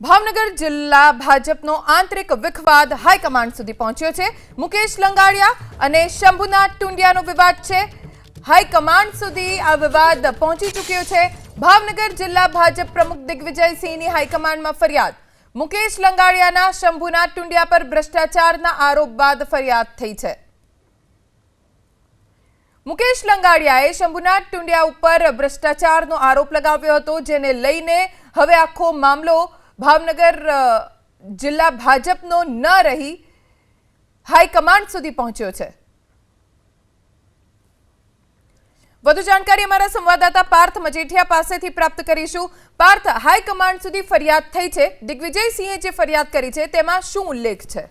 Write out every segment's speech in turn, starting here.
ભાવનગર જિલ્લા ભાજપનો આંતરિક વિખવાદ હાઈકમાન્ડ સુધી પહોંચ્યો છે. મુકેશ લંગાડિયા અને શંભુનાથ ટુંડિયાનો વિવાદ છે. હાઈકમાન્ડ સુધી આ વિવાદ પહોંચી ચૂક્યો છે. ભાવનગર જિલ્લા ભાજપ પ્રમુખ દિગ્વિજયસિંહની હાઈકમાન્ડમાં ફરિયાદ. મુકેશ લંગાડિયાના શંભુનાથ ટુંડિયા પર ભ્રષ્ટાચારના આરોપ બાદ ફરિયાદ થઈ છે. મુકેશ લંગાડિયાએ શંભુનાથ ટુંડિયા ઉપર ભ્રષ્ટાચારનો આરોપ લગાવ્યો હતો, જેને લઈને હવે આખો મામલો ભાવનગર જિલ્લા ભાજપનો ન રહી હાઈકમાન્ડ સુધી પહોંચ્યો છે. વધુ જાણકારી અમારા સંવાદદાતા પાર્થ મજેઠિયા પાસેથી પ્રાપ્ત કરીશું. પાર્થ, હાઈકમાન્ડ સુધી ફરિયાદ થઈ છે. દિગ્વિજયસિંહે જે ફરિયાદ કરી છે, તેમાં શું ઉલ્લેખ છે?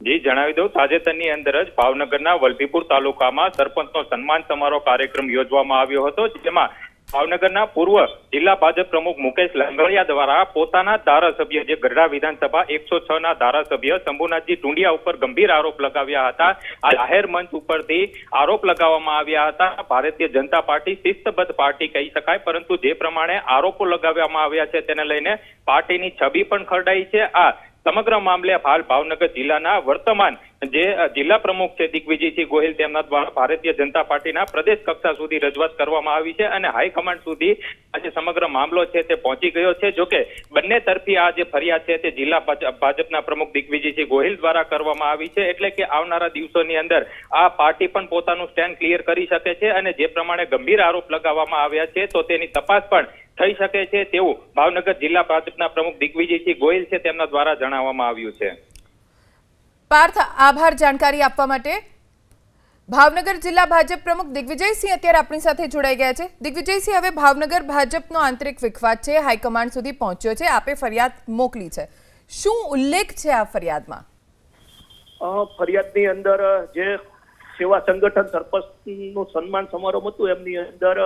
જી, જણાવી દઉં. તાજેતરની અંદર જ ભાવનગરના વલભીપુર તાલુકામાં સરપંચનો સન્માન સમારોહ કાર્યક્રમ યોજવામાં આવ્યો હતો, જેમાં ભાવનગરના પૂર્વ જિલ્લા ભાજપ પ્રમુખ મુકેશ લંગડિયા દ્વારા પોતાના ધારાસભ્ય જે ગઢડા વિધાનસભા એકસો છ ના ધારાસભ્ય શંભુનાથજી ટુંડિયા ઉપર ગંભીર આરોપ લગાવ્યા હતા. આ જાહેર મંચ ઉપરથી આરોપ લગાવવામાં આવ્યા હતા. ભારતીય જનતા પાર્ટી શિસ્તબદ્ધ પાર્ટી કહી શકાય, પરંતુ જે પ્રમાણે આરોપો લગાવવામાં આવ્યા છે તેને લઈને પાર્ટીની છબી પણ ખરડાઈ છે. આ સમગ્ર મામલે હાલ ભાવનગર જિલ્લાના વર્તમાન જે જિલ્લા પ્રમુખ છે દિગ્વિજયસિંહ ગોહિલ, તેમના દ્વારા ભારતીય જનતા પાર્ટીના પ્રદેશ કક્ષા સુધી રજૂઆત કરવામાં આવી છે અને હાઈકમાન્ડ સુધી આજે સમગ્ર મામલો છે તે પહોંચી ગયો છે. જોકે બંને તરફી આ જે ફરિયાદ છે તે જિલ્લા ભાજપના પ્રમુખ દિગ્વિજયસિંહ ગોહિલ દ્વારા કરવામાં આવી છે. એટલે કે આવનારા દિવસોની અંદર આ પાર્ટી પણ પોતાનું સ્ટેન્ડ ક્લિયર કરી શકે છે અને જે પ્રમાણે ગંભીર આરોપ લગાવવામાં આવ્યા છે, તો તેની તપાસ પણ થઈ શકે છે તેવું ભાવનગર જિલ્લા ભાજપના પ્રમુખ દિગ્વિજયસિંહ ગોહિલ છે તેમના દ્વારા જણાવવામાં આવ્યું છે. પાર્થ આભાર જાણકારી આપવા માટે. ભાવનગર જિલ્લા ભાજપ પ્રમુખ દિગ્વિજયસિંહ અત્યારે આપણી સાથે જોડાઈ ગયા છે. દિગ્વિજયસિંહ હવે ભાવનગર ભાજપનો આંતરિક વિખવાદ છે હાઈકમાન્ડ સુધી પહોંચ્યો છે આપે ફરિયાદ મોકલી છે. શું ઉલ્લેખ છે આ ફરિયાદમાં? ફરિયાદની અંદર જે સેવા સંગઠન સરપંચનું સન્માન સમારોહ હતું એમની અંદર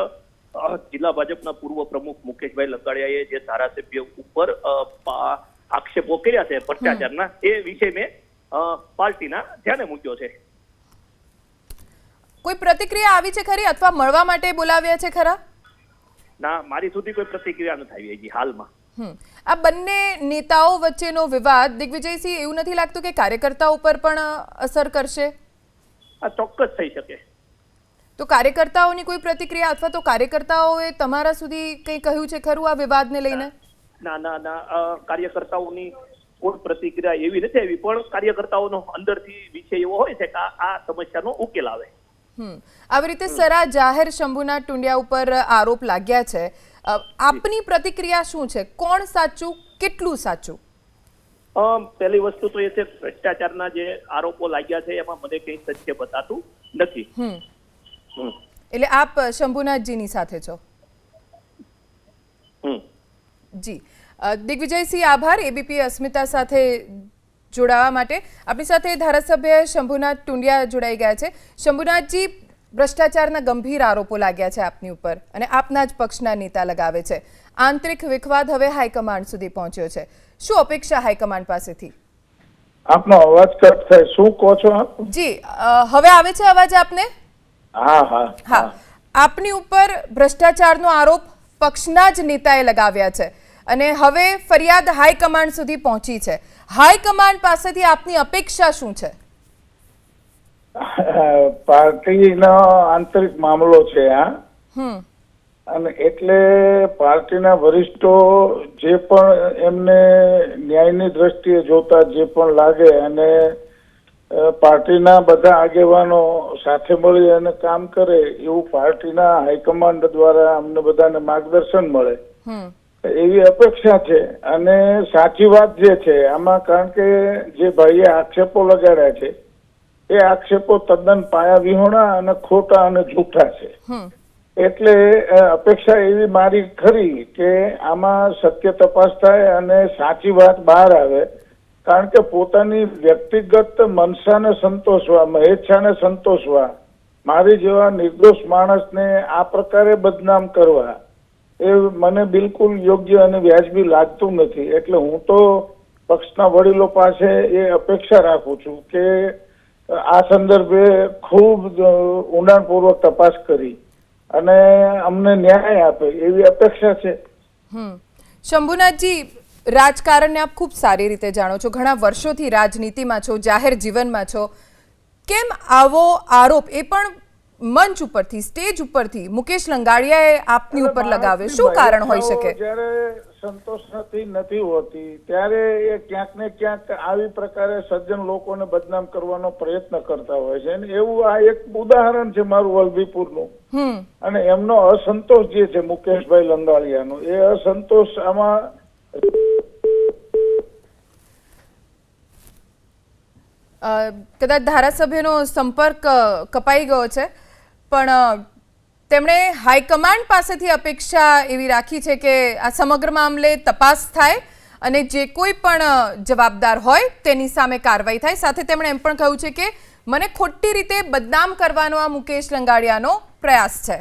જિલ્લા ભાજપના પૂર્વ પ્રમુખ મુકેશભાઈ લંગાડિયાએ જે ધારાસભ્ય ઉપર આક્ષેપો કર્યા છે ભ્રષ્ટાચારના એ વિશે મેં પાર્ટીના ધ્યાને મૂક્યો છે. કોઈ પ્રતિક્રિયા આવી છે ખરી અથવા મળવા માટે બોલાવ્યા છે ખરા? ના મારી સુધી કોઈ પ્રતિક્રિયા નથી આવી હજી હાલમાં. હમ. આ બંને નેતાઓ વચ્ચેનો વિવાદ દિગ્વિજયસિંહ એવું નથી લાગતું કે કાર્યકર્તાઓ ઉપર પણ અસર કરશે? આ ચોક્કસ થઈ શકે. તો કાર્યકર્તાઓની કોઈ પ્રતિક્રિયા અથવા તો કાર્યકર્તાઓએ તમારા સુધી કંઈ કહ્યું છે ખરું આ વિવાદને લઈને? ના ના ના કાર્યકર્તાઓની કોઈ પ્રતિક્રિયા એવી નથી આવી પણ કાર્યકર્તાઓનો અંદરથી વિષય એવો હોય છે કે આ સમસ્યાનો ઉકેલ આવે. આવી રીતે સરા જાહેર શંભુના ટુંડિયા ઉપર આરોપ લાગ્યા છે. આપની પ્રતિક્રિયા શું છે? કોણ સાચું? કેટલું સાચું? પહેલી વસ્તુ તો એ છે ભ્રષ્ટાચારના જે આરોપો લાગ્યા છે એમાં મને કંઈ સત્ય બતાતું નથી. એટલે આપ શંભુનાથજીની સાથે છો. જી. દિગ્વિજયસિંહ આભાર. એબીપી અસ્મિતા સાથે જોડાવા માટે આપણી સાથે ધારાસભ્ય શંભુનાથ ટુંડિયા જોડાઈ ગયા છે. શંભુનાથજી ભ્રષ્ટાચારના ગંભીર આરોપો લાગ્યા છે આપની ઉપર અને આપના જ પક્ષના નેતા લગાવે છે. આંતરિક વિખવાદ હવે હાઈકમાન્ડ સુધી પહોંચ્યો છે. શું અપેક્ષા હાઈકમાન્ડ પાસેથી? આપનો અવાજ કટ થાય. શું કહો છો જી હવે આવે છે અવાજ આપને? હા હા. હા. આપની ઉપર ભ્રષ્ટાચારનો આરોપ પક્ષના જ નેતાએ લગાવ્યા છે. અને હવે ફરિયાદ હાઈકમાન્ડ સુધી પહોંચી છે. હાઈકમાન્ડ પાસેથી આપની અપેક્ષા શું છે? પાર્ટીનો આંતરિક મામલો છે આ અને એટલે પાર્ટીના વરિષ્ઠો જે પણ એમને ન્યાયની દ્રષ્ટિએ જોતા જે પણ લાગે અને પાર્ટીના બધા આગેવાનો સાથે મળી અને કામ કરે એવું પાર્ટીના હાઈકમાન્ડ દ્વારા અમને બધાને માર્ગદર્શન મળે. એવી અપેક્ષા છે. અને સાચી વાત જે છે આમાં કારણ કે જે ભાઈએ આક્ષેપો લગાડ્યા છે એ આક્ષેપો તદ્દન પાયા વિહોણા અને ખોટા અને જૂઠા છે. એટલે અપેક્ષા એવી મારી ખરી કે આમાં સત્ય તપાસ થાય અને સાચી વાત બહાર આવે. કારણ કે પોતાની વ્યક્તિગત મનસાને સંતોષવા મહેચ્છાને સંતોષવા મારી જેવા નિર્દોષ માણસને આ પ્રકારે બદનામ કરવા એ મને બિલકુલ યોગ્ય અને વ્યાજબી લાગતું નથી. એટલે હું તો પક્ષના વડીલો પાસે એ અપેક્ષા રાખું છું કે આ સંદર્ભે ખૂબ ઊંડાણપૂર્વક તપાસ કરી અને અમને ન્યાય આપે એવી અપેક્ષા છે. શંભુનાથજી, રાજકારણને આપ ખૂબ સારી રીતે જાણો છો. ઘણા વર્ષોથી રાજનીતિમાં છો, જાહેર જીવનમાં છો. કેમ આવો આરોપ? એ પણ મંચ ઉપરથી સ્ટેજ ઉપરથી મુકેશ લંગાડિયાએ આપની ઉપર લગાવે શું કારણ હોઈ શકે? જ્યારે સંતોષ નથી નથી હોતી ત્યારે એ ક્યાંક ને ક્યાંક આવી પ્રકારે સજ્જન લોકોને બદનામ કરવાનો પ્રયત્ન કરતા હોય છે. અને એવું આ એક ઉદાહરણ છે મારું વલભીપુરનું. અને એમનો અસંતોષ જે છે મુકેશભાઈ લંગાડિયાનો એ અસંતોષ આમાં કદાચ ધારાસભ્યનો સંપર્ક કપાઈ ગયો છે. પણ તેમણે હાઈકમાન્ડ પાસેથી અપેક્ષા એવી રાખી છે કે આ સમગ્ર મામલે તપાસ થાય અને જે કોઈ પણ જવાબદાર હોય તેની સામે કાર્યવાહી થાય. સાથે તેમણે એમ પણ કહ્યું છે કે મને ખોટી રીતે બદનામ કરવાનો આ મુકેશ લંગાડિયાનો પ્રયાસ છે.